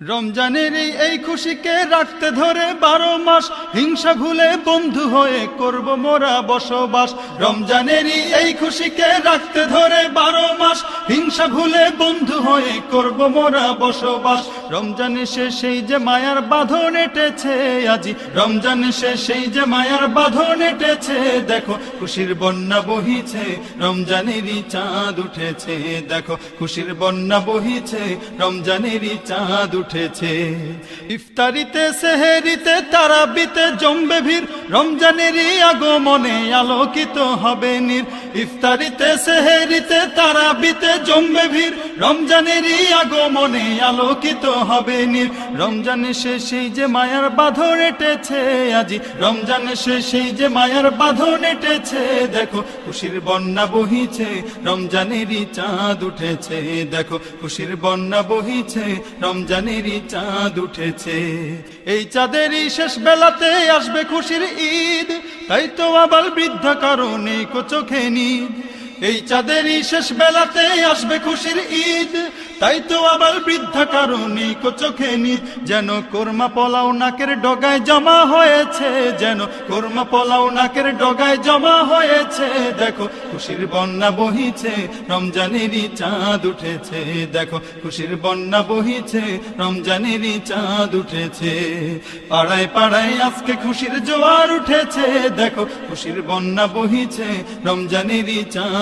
রমজানের এই খুশিকে রাখতে ধরে বারো মাস হিংসা ভুলে বন্ধু হয়ে করব মোরা বসবাস। রমজানের এই খুশিকে রাখতে ধরে বারো মাস হিংসা ভুলে বন্ধু হয়ে করব মোরা বসবাস। রমজান এসে সেই যে মায়ার বাঁধন এটেছে আজি। রমজান এসে সেই যে মায়ার বাঁধন এটেছে, দেখো খুশির বন্যা বহিছে, রমজানেরই চাঁদ উঠেছে, দেখো খুশির বন্যা বহিছে, রমজানেরই চাঁদ উঠেছে। ইফতারিতে, সেহেরিতে, তারাবিতে জমবে ভিড়, রমজানেরই আগমনে আলোকিত হবে নীর। ইফতারিতে, সেহেরিতে, তারাবিতে জমবে রমজানেরই আগমনে আলোকিত হবে নীর রমজান সেই যে মায়ার বাঁধন এটেছে আজি। যে মায়ার বাঁধন এটেছে, দেখো খুশির বন্যা বহিছে, রমজানেরই চাঁদ উঠেছে। দেখো খুশির বন্যা বহিছে, রমজানেরই চাঁদ উঠেছে। এই চাঁদেরই শেষ বেলাতে আসবে খুশির ঈদ, তাই তো আবার বৃদ্ধা কারণে কো চোখে নিদ এই চাঁদেরই শেষ বেলাতে আসবে খুশির ঈদ। তাই তো আবার বৃদ্ধা কারণে কো চোখে নিদ যেন কোরমা পোলাও নাকের ডগায় জমা হয়েছে, যেন কোরমা পোলাও নাকের ডগায় জমা হয়েছে। দেখো, খুশির বন্যা বহিছে, রমজানেরই চাঁদ উঠেছে। দেখো, খুশির বন্যা বহিছে, রমজানেরই চাঁদ উঠেছে। পাড়ায় পাড়ায় আজকে খুশির জোয়ার উঠেছে। দেখো, খুশির বন্যা বহিছে, রমজানেরই